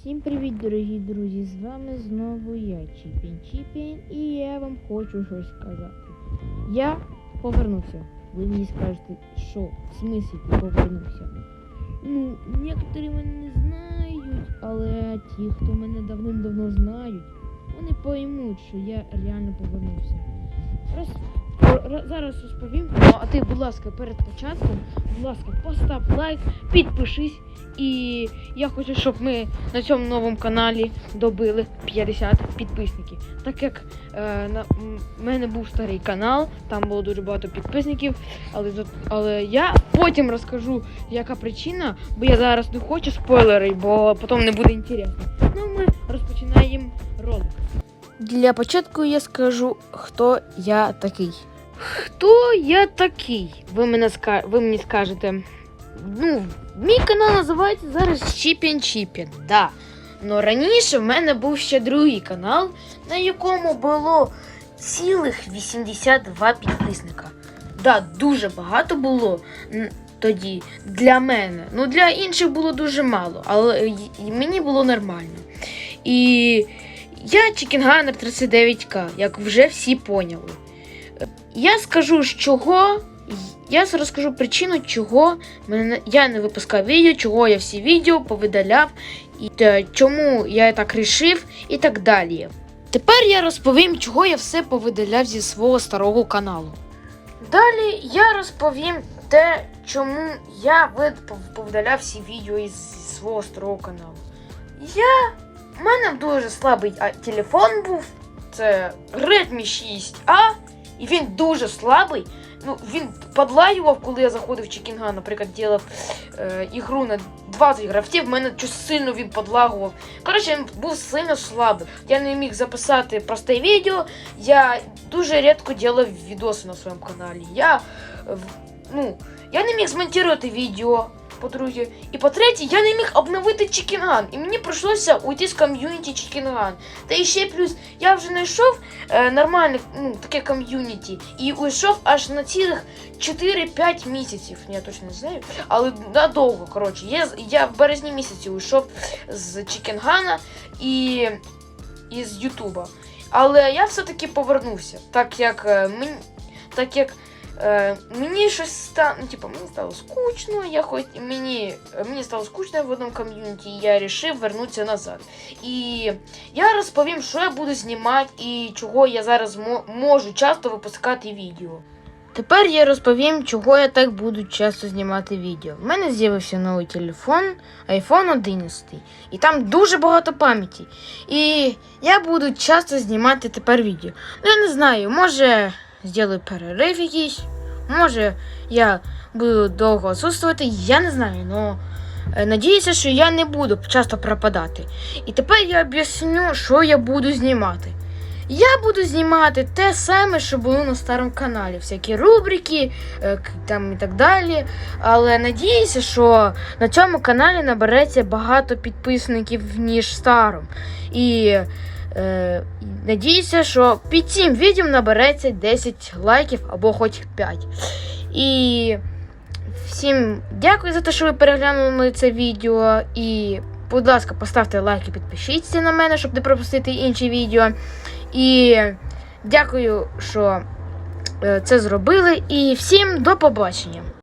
Всім привіт, дорогі друзі! З вами знову я, Чіпін Чіпін, і я вам хочу щось сказати. Я повернувся. Ви мені скажете, що в смислі ти повернувся? Ну, некоторі мене не знають, але ті, хто мене давним-давно знають, вони поймуть, що я реально повернувся. Роз... Зараз розповім. Ну, а ти, будь ласка, перед початком, будь ласка, постав лайк, підпишись. І я хочу, щоб ми на цьому новому каналі добили 50 підписників. Так як е, на м- мене був старий канал, там було дуже багато підписників, але, але я потім розкажу, яка причина, бо я зараз не хочу спойлери, бо потім не буде інтересно. Ну, ми розпочинаємо ролик. Для початку я скажу, хто я такий. Хто я такий? Ви, мене ска... ви мені скажете. Ну, мій канал називається зараз Чіпін Чіпін. Да. Ну раніше в мене був ще другий канал, на якому було цілих 82 підписника. Да, дуже багато було тоді для мене. Ну, для інших було дуже мало, але мені було нормально. І я Чікінганер 39К, як вже всі поняли. Я скажу, з чого. Я розкажу причину, чого мене я не випускав відео, чого я всі відео повидаляв, і е, чому я так рішив, і так далі. Тепер я розповім, чого я все повидаляв зі свого старого каналу. Далі я розповім те, чому я повидаляв всі відео із свого старого каналу. Я. У мене дуже слабий телефон був. Це Redmi 6A, і він дуже слабий. Ну, він подлаював, коли я заходив в Чікінга, наприклад, ділав е, ігру на 20 гравців, в мене щось сильно він подлагував. Коротше, він був сильно слабий. Я не міг записати просте відео. Я дуже рідко ділав відоси на своєму каналі. Я, ну, я не міг змонтувати відео. По-друге, і по-третє, я не міг обновити Чікінган. І мені прийшлося уйти з ком'юніті Чікінган. Та і ще плюс, я вже знайшов е, нормальне ну, таке ком'юніті і уйшов аж на цілих 4-5 місяців. Я точно не знаю, але надовго. Коротше, я, я в березні місяці уйшов з Чікінгана і, і з Ютуба. Але я все-таки повернувся, так як е, мені. Так як Е, мені щось стало, ну, типу, мені стало скучно, я хоч мені, мені стало скучно в одному ком'юніті, і я вирішив вернутися назад. І я розповім, що я буду знімати і чого я зараз мо- можу часто випускати відео. Тепер я розповім, чого я так буду часто знімати відео. У мене з'явився новий телефон iPhone 11, і там дуже багато пам'яті. І я буду часто знімати тепер відео. Ну, я не знаю, може зроблю перерив якийсь, може я буду довго отсутствувати, я не знаю, але надіюся, що я не буду часто пропадати. І тепер я об'ясню, що я буду знімати. Я буду знімати те саме, що було на старому каналі. Всякі рубрики е, там і так далі. Але надіюся, що на цьому каналі набереться багато підписників, ніж старому. І е, надіюся, що під цим відео набереться 10 лайків або хоч 5. І всім дякую за те, що ви переглянули це відео. І, будь ласка, поставте лайк і підпишіться на мене, щоб не пропустити інші відео. І дякую, що е, це зробили. І всім до побачення.